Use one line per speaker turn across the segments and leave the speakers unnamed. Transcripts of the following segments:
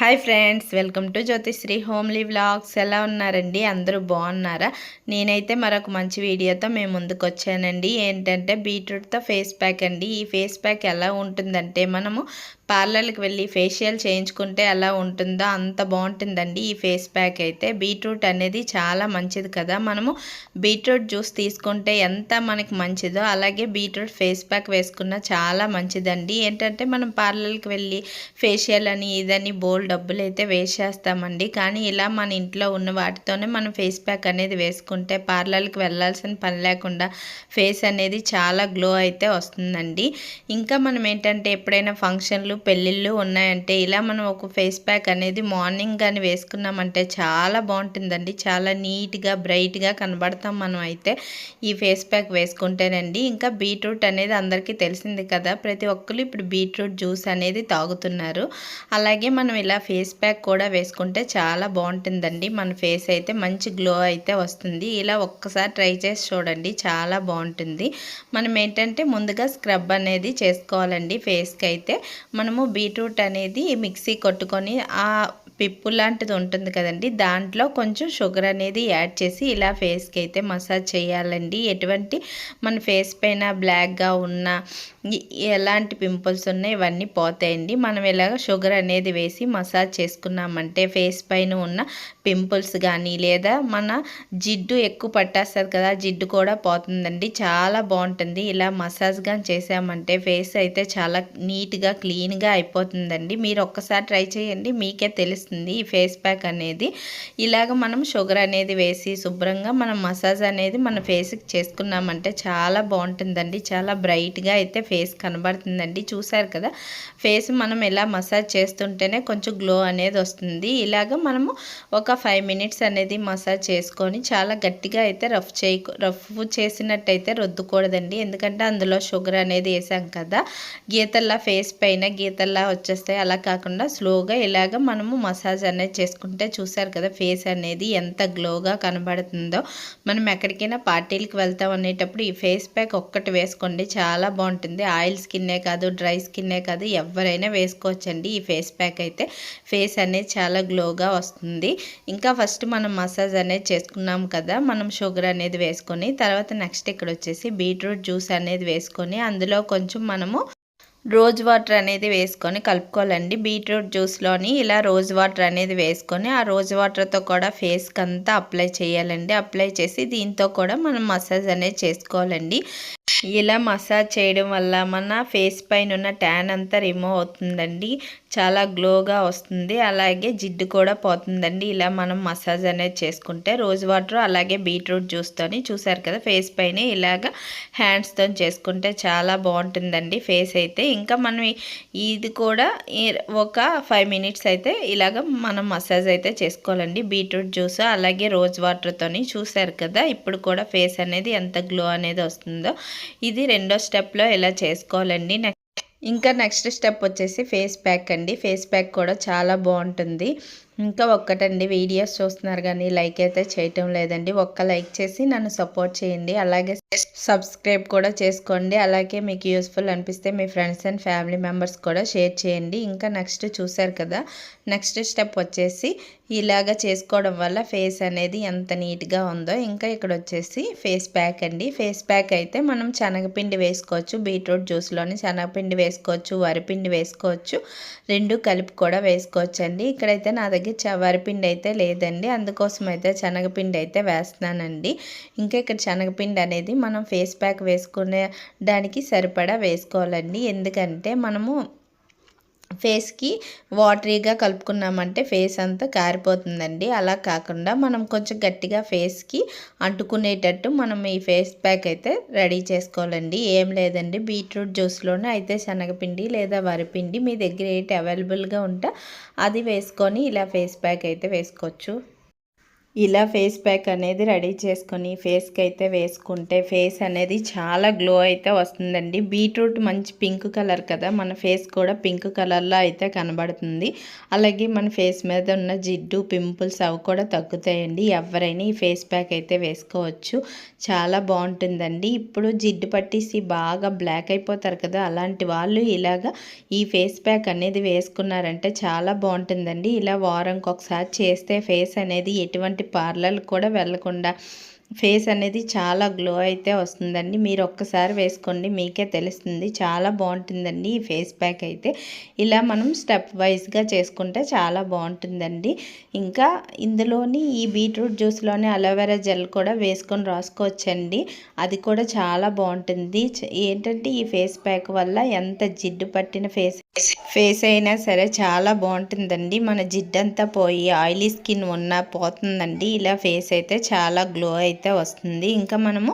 Hi friends welcome to Jyothisri homely vlogs. ఎలా ఉన్నారండి? అందరూ బాగున్నారా? నేనైతే మరొక మంచి వీడియోతో మేము ముందుకు వచ్చానండి. ఏంటంటే బీట్రూట్తో ఫేస్ ప్యాక్ అండి. ఈ ఫేస్ ప్యాక్ ఎలా ఉంటుందంటే మనము పార్లర్కి వెళ్ళి ఫేషియల్ చేయించుకుంటే ఎలా ఉంటుందో అంత బాగుంటుందండి ఈ ఫేస్ ప్యాక్ అయితే. బీట్రూట్ అనేది చాలా మంచిది కదా. మనము బీట్రూట్ జ్యూస్ తీసుకుంటే ఎంత మనకి మంచిదో అలాగే బీట్రూట్ ఫేస్ ప్యాక్ వేసుకున్న చాలా మంచిదండి. ఏంటంటే మనం పార్లర్కి వెళ్ళి ఫేషియల్ అని ఇదని బోల్డ్ డబ్బులు అయితే వేస్ట్ చేస్తామండి. కానీ ఇలా మన ఇంట్లో ఉన్న వాటితోనే మనం ఫేస్ ప్యాక్ అనేది వేసుకుంటే పార్లర్కి వెళ్ళాల్సిన పని లేకుండా ఫేస్ అనేది చాలా గ్లో అయితే వస్తుందండి. ఇంకా మనం ఏంటంటే ఎప్పుడైనా ఫంక్షన్లు పెళ్ళిళ్ళు ఉన్నాయంటే ఇలా మనం ఒక ఫేస్ ప్యాక్ అనేది మార్నింగ్ కానీ వేసుకున్నామంటే చాలా బాగుంటుందండి. చాలా నీట్గా బ్రైట్గా కనబడతాం మనం అయితే ఈ ఫేస్ ప్యాక్ వేసుకుంటేనండి. ఇంకా బీట్రూట్ అనేది అందరికీ తెలిసింది కదా ప్రతి ఒక్కరు ఇప్పుడు బీట్రూట్ జ్యూస్ అనేది తాగుతున్నారు. అలాగే మనం ఇలా ఫేస్ ప్యాక్ కూడా వేసుకుంటే చాలా బాగుంటుందండి. మన ఫేస్ అయితే మంచి గ్లో అయితే వస్తుంది. ఇలా ఒక్కసారి ట్రై చేసి చూడండి చాలా బాగుంటుంది. మనం ఏంటంటే ముందుగా స్క్రబ్ అనేది చేసుకోవాలండి ఫేస్కి అయితే. మనము బీట్రూట్ అనేది మిక్సీ కొట్టుకొని ఆ పిప్పు లాంటిది ఉంటుంది కదండి దాంట్లో కొంచెం షుగర్ అనేది యాడ్ చేసి ఇలా ఫేస్కి అయితే మసాజ్ చేయాలండి. ఎటువంటి మన ఫేస్ పైన బ్లాక్గా ఉన్న ఎలాంటి పింపుల్స్ ఉన్నాయి ఇవన్నీ పోతాయండి. మనం ఇలాగ షుగర్ అనేది వేసి మసాజ్ మసాజ్ చేసుకున్నామంటే ఫేస్ పైన ఉన్న పింపుల్స్ కానీ లేదా మన జిడ్డు ఎక్కువ పట్టేస్తుంది కదా జిడ్డు కూడా పోతుందండి. చాలా బాగుంటుంది. ఇలా మసాజ్ కానీ చేసామంటే ఫేస్ అయితే చాలా నీట్గా క్లీన్గా అయిపోతుందండి. మీరు ఒక్కసారి ట్రై చేయండి. మీకే తెలుస్తుంది ఈ ఫేస్ ప్యాక్ అనేది. ఇలాగ మనం షుగర్ అనేది వేసి శుభ్రంగా మనం మసాజ్ అనేది మన ఫేస్కి చేసుకున్నామంటే చాలా బాగుంటుందండి. చాలా బ్రైట్గా అయితే ఫేస్ కనబడుతుందండి. చూసారు కదా ఫేస్ మనం ఎలా మసాజ్ చేస్తుంటేనే కొంచెం గ్లో అనేది వస్తుంది. ఇలాగ మనము ఒక ఫైవ్ మినిట్స్ అనేది మసాజ్ చేసుకొని చాలా గట్టిగా అయితే రఫ్ చేయ రఫ్ చేసినట్టయితే రుద్దుకూడదండి. ఎందుకంటే అందులో షుగర్ అనేది వేసాం కదా. గీతల్లా ఫేస్ పైన గీతల్లా వచ్చేస్తాయి. అలా కాకుండా స్లోగా ఇలాగ మనము మసాజ్ అనేది చేసుకుంటే చూసారు కదా ఫేస్ అనేది ఎంత గ్లోగా కనబడుతుందో. మనం ఎక్కడికైనా పార్టీలకు వెళ్తాం అనేటప్పుడు ఈ ఫేస్ ప్యాక్ ఒక్కటి వేసుకోండి. చాలా బాగుంటుంది. ఆయిల్ స్కిన్నే కాదు డ్రై స్కిన్నే కాదు ఎవరైనా వేసుకోవచ్చండి ఈ ఫేస్ ప్యాక్ అయితే. ఫేస్ అనేది చాలా గ్లోగా వస్తుంది. ఇంకా ఫస్ట్ మనం మసాజ్ అనేది చేసుకున్నాం కదా మనం షుగర్ అనేది వేసుకొని తర్వాత నెక్స్ట్ ఇక్కడ వచ్చేసి బీట్రూట్ జ్యూస్ అనేది వేసుకొని అందులో కొంచెం మనము రోజ్ వాటర్ అనేది వేసుకొని కలుపుకోవాలండి. బీట్రూట్ జ్యూస్లోని ఇలా రోజ్ వాటర్ అనేది వేసుకొని ఆ రోజ్ వాటర్తో కూడా ఫేస్కి అంతా అప్లై చేయాలండి. అప్లై చేసి దీంతో కూడా మనం మసాజ్ అనేది చేసుకోవాలండి. ఇలా మసాజ్ చేయడం వల్ల మన ఫేస్ పైన ఉన్న ట్యాన్ అంతా రిమూవ్ అవుతుందండి. చాలా గ్లోగా వస్తుంది. అలాగే జిడ్డు కూడా పోతుందండి. ఇలా మనం మసాజ్ అనేది చేసుకుంటే రోజ్ వాటర్ అలాగే బీట్రూట్ జ్యూస్తోని చూసారు కదా ఫేస్ పైన ఇలాగ హ్యాండ్స్తో చేసుకుంటే చాలా బాగుంటుందండి ఫేస్ అయితే. ఇంకా మనం ఇది కూడా ఒక ఫైవ్ మినిట్స్ అయితే ఇలాగ మనం మసాజ్ అయితే చేసుకోవాలండి. బీట్రూట్ జ్యూస్ అలాగే రోజ్ వాటర్తోని చూసారు కదా ఇప్పుడు కూడా ఫేస్ అనేది ఎంత గ్లో అనేది వస్తుందో ఇది రెండో స్టెప్లో ఇలా చేసుకోవాలండి? ఇంకా నెక్స్ట్ స్టెప్ వచ్చేసి ఫేస్ ప్యాక్ అండి. ఫేస్ ప్యాక్ కూడా చాలా బాగుంటుంది. ఇంకా ఒక్కటండి వీడియోస్ చూస్తున్నారు కానీ లైక్ అయితే చేయటం లేదండి. ఒక్క లైక్ చేసి నన్ను సపోర్ట్ చేయండి. అలాగే సబ్స్క్రైబ్ కూడా చేసుకోండి. అలాగే మీకు యూస్ఫుల్ అనిపిస్తే మీ ఫ్రెండ్స్ అండ్ ఫ్యామిలీ మెంబర్స్ కూడా షేర్ చేయండి. ఇంకా నెక్స్ట్ చూసారు కదా నెక్స్ట్ స్టెప్ వచ్చేసి ఇలాగ చేసుకోవడం వల్ల ఫేస్ అనేది ఎంత నీట్గా ఉందో. ఇంకా ఇక్కడ వచ్చేసి ఫేస్ ప్యాక్ అండి. ఫేస్ ప్యాక్ అయితే మనం శనగపిండి వేసుకోవచ్చు బీట్రూట్ జ్యూస్లోని శనగపిండి వేసుకోవచ్చు వరిపిండి వేసుకోవచ్చు రెండు కలిపి కూడా వేసుకోవచ్చు అండి ఇక్కడైతే నా దగ్గర వరిపిండి అయితే లేదండి. అందుకోసం అయితే శనగపిండి అయితే వేస్తున్నానండి. ఇంకా ఇక్కడ శనగపిండి అనేది మనం ఫేస్ ప్యాక్ వేసుకునే దానికి సరిపడా వేసుకోవాలండి. ఎందుకంటే మనము ఫేస్కి వాటరీగా కలుపుకున్నామంటే ఫేస్ అంతా కారిపోతుందండి. అలా కాకుండా మనం కొంచెం గట్టిగా ఫేస్కి అంటుకునేటట్టు మనం ఈ ఫేస్ ప్యాక్ అయితే రెడీ చేసుకోవాలండి. ఏం లేదండి. బీట్రూట్ జ్యూస్లోనే అయితే శనగపిండి లేదా వరిపిండి మీ దగ్గర ఏంటి అవైలబుల్గా ఉంటే అది వేసుకొని ఇలా ఫేస్ ప్యాక్ అయితే వేసుకోవచ్చు. ఇలా ఫేస్ ప్యాక్ అనేది రెడీ చేసుకొని ఫేస్కి అయితే వేసుకుంటే ఫేస్ అనేది చాలా గ్లో అయితే వస్తుందండి. బీట్రూట్ మంచి పింక్ కలర్ కదా మన ఫేస్ కూడా పింక్ కలర్లో అయితే కనబడుతుంది. అలాగే మన ఫేస్ మీద ఉన్న జిడ్డు పింపుల్స్ అవి కూడా తగ్గుతాయండి. ఎవరైనా ఈ ఫేస్ ప్యాక్ అయితే వేసుకోవచ్చు. చాలా బాగుంటుందండి. ఇప్పుడు జిడ్డు పట్టేసి బాగా బ్లాక్ అయిపోతారు కదా అలాంటి వాళ్ళు ఇలాగా ఈ ఫేస్ ప్యాక్ అనేది వేసుకున్నారంటే చాలా బాగుంటుందండి. ఇలా వారంకి ఒకసారి చేస్తే ఫేస్ అనేది ఎటువంటి పార్లర్ కూడా వెళ్ళకుండా ఫేస్ అనేది చాలా గ్లో అయితే వస్తుందండి. మీరు ఒక్కసారి వేసుకోండి మీకే తెలుస్తుంది. చాలా బాగుంటుందండి ఈ ఫేస్ ప్యాక్ అయితే. ఇలా మనం స్టెప్ వైజ్గా చేసుకుంటే చాలా బాగుంటుందండి. ఇంకా ఇందులోని ఈ బీట్రూట్ జ్యూస్లోని అలోవెరా జెల్ కూడా వేసుకొని రాసుకోవచ్చండి. అది కూడా చాలా బాగుంటుంది. ఏంటంటే ఈ ఫేస్ ప్యాక్ వల్ల ఎంత జిడ్డు పట్టిన ఫేస్ ఫేస్ అయినా సరే చాలా బాగుంటుందండి. మన జిడ్డంతా పోయి ఆయిలీ స్కిన్ ఉన్నా పోతుందండి. ఇలా ఫేస్ అయితే చాలా గ్లో అయితే వస్తుంది. ఇంకా మనము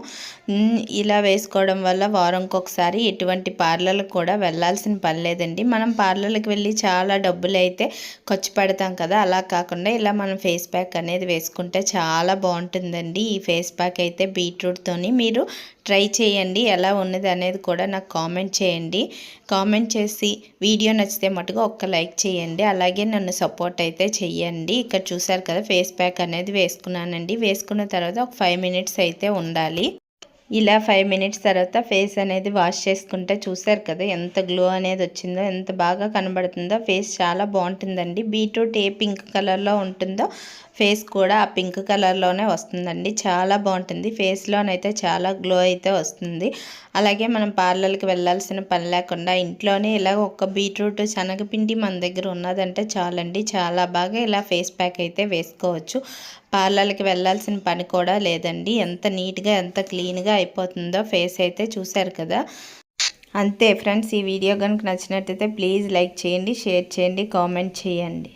ఇలా వేసుకోవడం వల్ల వారంకి ఒకసారి ఎటువంటి పార్లర్లకు కూడా వెళ్ళాల్సిన పని లేదండి. మనం పార్లర్కి వెళ్ళి చాలా డబ్బులు అయితే ఖర్చు పెడతాం కదా. అలా కాకుండా ఇలా మనం ఫేస్ ప్యాక్ అనేది వేసుకుంటే చాలా బాగుంటుందండి. ఈ ఫేస్ ప్యాక్ అయితే బీట్రూట్తోని మీరు ట్రై చేయండి ఎలా ఉన్నది అనేది కూడా నాకు కామెంట్ చేయండి. కామెంట్ చేసి వీడియో నచ్చితే మటుకు ఒక్క లైక్ చేయండి అలాగే నన్ను సపోర్ట్ అయితే చెయ్యండి. ఇక్కడ చూసారు కదా ఫేస్ ప్యాక్ అనేది వేసుకున్నానండి. వేసుకున్న తర్వాత ఒక ఫైవ్ మినిట్స్ అయితే ఉండాలి. ఇలా ఫైవ్ మినిట్స్ తర్వాత ఫేస్ అనేది వాష్ చేసుకుంటే చూసారు కదా ఎంత గ్లో అనేది వచ్చిందో ఎంత బాగా కనబడుతుందో. ఫేస్ చాలా బాగుంటుందండి. బీట్రూట్ ఏ పింక్ కలర్లో ఉంటుందో ఫేస్ కూడా ఆ పింక్ కలర్లోనే వస్తుందండి. చాలా బాగుంటుంది. ఫేస్లోనైతే చాలా గ్లో అయితే వస్తుంది. అలాగే మనం పార్లర్కి వెళ్ళాల్సిన పని లేకుండా ఇంట్లోనే ఇలా ఒక బీట్రూట్ శనగపిండి మన దగ్గర ఉన్నదంటే చాలండి. చాలా బాగా ఇలా ఫేస్ ప్యాక్ అయితే వేసుకోవచ్చు. పార్లర్కి వెళ్ళాల్సిన పని కూడా లేదండి. ఎంత నీట్గా ఎంత క్లీన్గా అయిపోతుందో ఫేస్ అయితే చూశారు కదా. అంతే ఫ్రెండ్స్ ఈ వీడియో కనుక నచ్చినట్టయితే ప్లీజ్ లైక్ చేయండి షేర్ చేయండి కామెంట్ చేయండి.